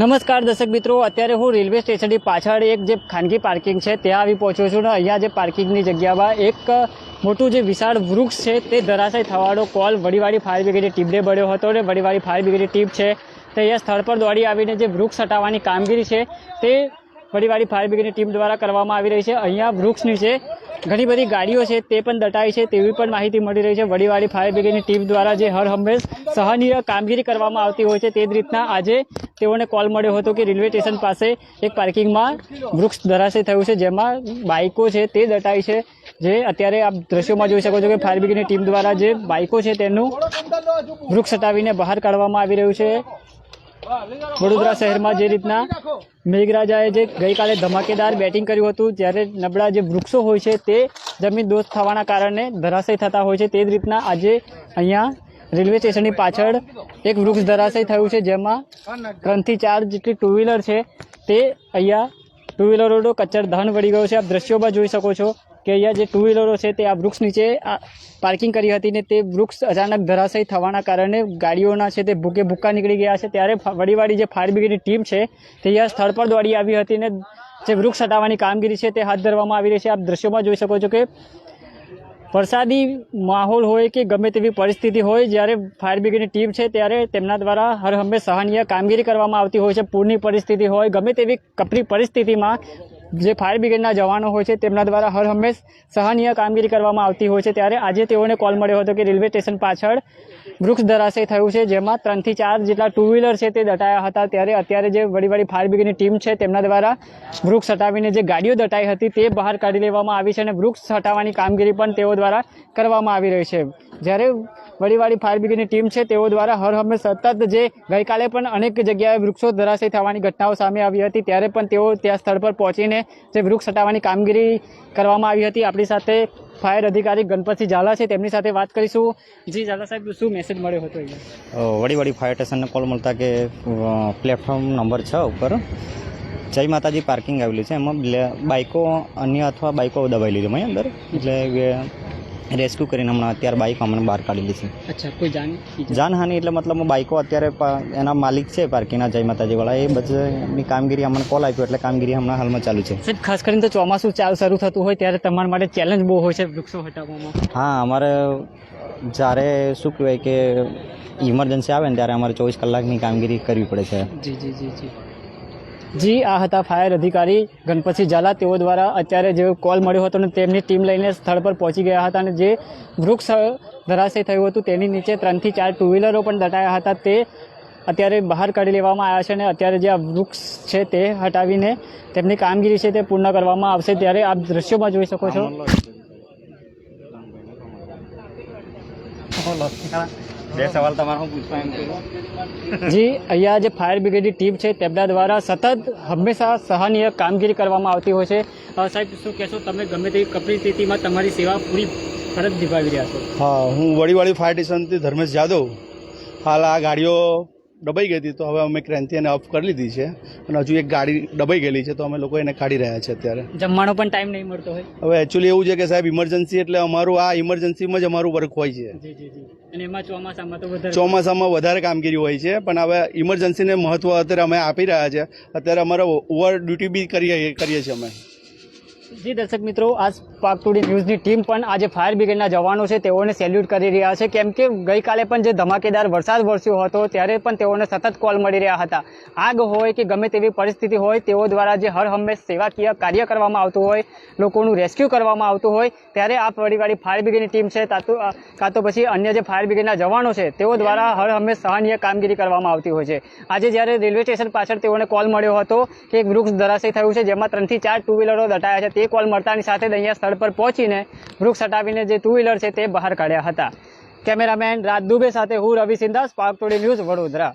નમસ્કાર દર્શક મિત્રો, અત્યારે હું રેલવે સ્ટેશનની પાછળ એક જે ખાનગી પાર્કિંગ છે, ત્યાં આવી પહોંચ્યો છું ને અહીંયા જે પાર્કિંગની જગ્યામાં એક મોટું જે વિશાળ વૃક્ષ છે તે ધરાશય થવાનો કોલ વડીવાળી ફાયર બ્રિગેડની ટીમને મળ્યો હતો અને વડીવાળી ફાયર બ્રિગેડની ટીમ છે તે અહીંયા સ્થળ પર દોડી આવીને જે વૃક્ષ હટાવવાની કામગીરી છે તે વડીવાળી ફાયર બ્રિગેડની ટીમ દ્વારા કરવામાં આવી રહી છે. અહીંયા વૃક્ષ નીચે ઘણી બધી ગાડીઓ છે તે પણ દટાઈ છે તેવી પણ માહિતી મળી રહી છે. વડીવાળી ફાયર બ્રિગેડની ટીમ દ્વારા જે હર હંમેશ સહનીય કામગીરી કરવામાં આવતી હોય છે તે જ રીતના આજે તેઓને કોલ મળ્યો હતો કે રેલવે સ્ટેશન પાસે એક પાર્કિંગમાં વૃક્ષ ધરાશય થયું છે, જેમાં બાઇકો છે તે દટાઈ છે. જે અત્યારે આપ દ્રશ્યોમાં જોઈ શકો છો કે ફાયર બ્રિગેડની ટીમ દ્વારા જે બાઇકો છે તેનું વૃક્ષ હટાવીને બહાર કાઢવામાં આવી રહ્યું છે. વડોદરા શહેરમાં જે રીતના મેઘરાજાએ જે ગઈકાલે ધમાકેદાર બેટિંગ કર્યું હતું, જ્યારે નબળા જે વૃક્ષો હોય છે તે જમીન દોસ્ત થવાના કારણે ધરાશય થતા હોય છે. તે જ રીતના આજે અહીંયા રેલવે સ્ટેશનની પાછળ એક વૃક્ષ ધરાશય થયું છે, જેમાં ત્રણથી ચાર જેટલી ટુ વ્હીલર છે. તે અહીંયા ટુ વ્હીલરોનો કચર ધન વળી ગયો છે. આપ દ્રશ્યોમાં જોઈ શકો છો કે અહીંયા જે ટુ વ્હીલરો છે તે આ વૃક્ષ નીચે પાર્કિંગ કરી હતી ને તે વૃક્ષ અચાનક ધરાશય થવાના કારણે ગાડીઓના છે તે ભૂકે ભૂક્કા નીકળી ગયા છે. ત્યારે વડીવાળી જે ફાયર બ્રિગેડની ટીમ છે તે અહીંયા સ્થળ પર દોડી આવી હતી ને જે વૃક્ષ હટાવવાની કામગીરી છે તે હાથ ધરવામાં આવી રહી છે. આપ દ્રશ્યોમાં જોઈ શકો છો કે વરસાદી માહોલ હોય કે ગમે તેવી પરિસ્થિતિ હોય, જ્યારે ફાયર બ્રિગેડની ટીમ છે ત્યારે તેમના દ્વારા હર હંમેશ સહનીય કામગીરી કરવામાં આવતી હોય છે. પૂરની પરિસ્થિતિ હોય, ગમે તેવી કપરી પરિસ્થિતિમાં જે ફાયર બ્રિગેડના જવાનો હોય છે, તેમના દ્વારા હર હંમેશ સહનીય કામગીરી કરવામાં આવતી હોય છે. ત્યારે આજે તેઓને કોલ મળ્યો હતો કે રેલવે સ્ટેશન પાછળ વૃક્ષ ધરાશય થયું છે, જેમાં ત્રણથી ચાર જેટલા ટુ વ્હીલર છે તે દટાયા હતા. ત્યારે અત્યારે જે વડી વડી ફાયર બ્રિગેડની ટીમ છે, તેમના દ્વારા વૃક્ષ હટાવીને જે ગાડીઓ દટાઈ હતી તે બહાર કાઢી લેવામાં આવી છે અને વૃક્ષ હટાવવાની કામગીરી પણ તેઓ દ્વારા કરવામાં આવી રહી છે. જ્યારે વળીવાળી ફાયર બ્રિગેડની ટીમ છે, તેઓ દ્વારા હર હંમેશ સતત જે ગઈકાલે પણ અનેક જગ્યાએ વૃક્ષો ધરાશય થવાની ઘટનાઓ સામે આવી હતી, ત્યારે પણ તેઓ ત્યાં સ્થળ પર પહોંચીને જે વૃક્ષ હટાવવાની કામગીરી કરવામાં આવી હતી. આપણી સાથે ફાયર અધિકારી ગણપતસિંહ ઝાલા છે, તેમની સાથે વાત કરીશું. જી ઝાલા સાહેબ, શું મેસેજ મળ્યો હતો અહીંયા? વડી વડી ફાયર સ્ટેશનને કોલ મળતા કે પ્લેટફોર્મ નંબર છ ઉપર જય માતાજી પાર્કિંગ આવેલું છે. એમાં બાઇકો અન્ય અથવા બાઇકો દબાઈ લીધી અંદર. એટલે રેસ્ક્યુ કરીને હમણાં અત્યારે બાઇક અમને બહાર કાઢેલી છે. અચ્છા કોઈ જાન જાનહાનિ એટલે મતલબ બાઇકો અત્યારે એના માલિક છે પાર્કિંગના જય માતાજીવાળા એ બધાની કામગીરી અમને કોલ આપ્યો એટલે કામગીરી હમણાં હાલમાં ચાલુ છે. સાહેબ ખાસ કરીને તો ચોમાસું ચાલ શરૂ થતું હોય ત્યારે તમારા માટે ચેલેન્જ બહુ હોય છે વૃક્ષો હટાવવામાં. હા અમારે જ્યારે શું કહેવાય કે ઇમરજન્સી આવે ને ત્યારે અમારે ચોવીસ કલાકની કામગીરી કરવી પડે છે. જી જી જી જી. જી આ હતા ફાયર અધિકારી ગણપતસિંહ ઝાલા. તેઓ દ્વારા અત્યારે જે કોલ મળ્યો હતો અને તેમની ટીમ લઈને સ્થળ પર પહોંચી ગયા હતા અને જે વૃક્ષ ધરાશય થયું હતું તેની નીચે ત્રણથી ચાર ટુ વ્હીલરો પણ દટાયા હતા. તે અત્યારે બહાર કાઢી લેવામાં આવ્યા છે અને અત્યારે જે આ વૃક્ષ છે તે હટાવીને તેમની કામગીરી છે તે પૂર્ણ કરવામાં આવશે. ત્યારે આપ દ્રશ્યોમાં જોઈ શકો છો. બે સવાલ તમારે હું પૂછવા એમ કહ્યું જી અહીંયા જે ફાયર બ્રિગેડની ટીમ છે તેમના દ્વારા સતત હંમેશા સહનીય કામગીરી કરવામાં આવતી હોય છે. સાહેબ શું કહેશો? તમે ગમે તેવી કપરી સ્થિતિમાં તમારી સેવા પૂરી ફરજ નિભાવી રહ્યા છો. હા હું વડીવાળી ફાયર સ્ટેશનથી ધર્મેશ જાદવ. હાલ આ ગાડીઓ દબાઈ ગઈ હતી તો હવે અમે ક્રાંતિ એને અપ કરી લીધી છે. અને હજુ એક ગાડી દબાઈ ગયેલી છે તો અમે લોકો એને કાઢી રહ્યા છે અત્યારે. જમવાનો પણ ટાઈમ નહીં મળતો હોય. હવે એકચ્યુઅલી એવું છે કે સાહેબ ઇમરજન્સી એટલે અમારું આ ઇમરજન્સીમાં જ અમારું વર્ક હોય છે. ચોમાસામાં વધારે. ચોમાસામાં વધારે કામગીરી હોય છે પણ હવે ઇમરજન્સીને મહત્વ અત્યારે અમે આપી રહ્યા છે. અત્યારે અમારે ઓવર ડ્યુટી બી કરીએ કરીએ છીએ અમે. જી દર્શક મિત્રો આ પાકતુડી ન્યૂઝની ટીમ પણ આજે ફાયર બ્રિગેડના જવાનો છે, તેઓને સેલ્યુટ કરી રહ્યા છે. કેમ કે ગઈકાલે પણ જે ધમાકેદાર વરસાદ વરસ્યો હતો, ત્યારે પણ તેઓને સતત કોલ મળી રહ્યા હતા. આગ હોય કે ગમે તેવી પરિસ્થિતિ હોય, તેઓ દ્વારા જે હર હંમેશ સેવાકીય કાર્ય કરવામાં આવતું હોય, લોકોનું રેસ્ક્યુ કરવામાં આવતું હોય, ત્યારે આ પરિવારી ફાયર બ્રિગેડની ટીમ છે કાં તો પછી અન્ય જે ફાયર બ્રિગેડના જવાનો છે, તેઓ દ્વારા હર હંમેશ સહનીય કામગીરી કરવામાં આવતી હોય છે. આજે જ્યારે રેલવે સ્ટેશન પાછળ તેઓને કોલ મળ્યો હતો કે એક વૃક્ષ ધરાશય થયું છે, જેમાં ત્રણથી ચાર ટુ વ્હીલરો દટાયા છે તે કોલ મળતાની સાથે જ અહીંયા સ્થળ પર પહોંચીને વૃક્ષ હટાવીને જે ટુ વ્હીલર છે તે બહાર કાઢ્યા હતા. કેમેરામેન રાજ દુબે સાથે હું Ravi Sindha Spark Today News Vadodara.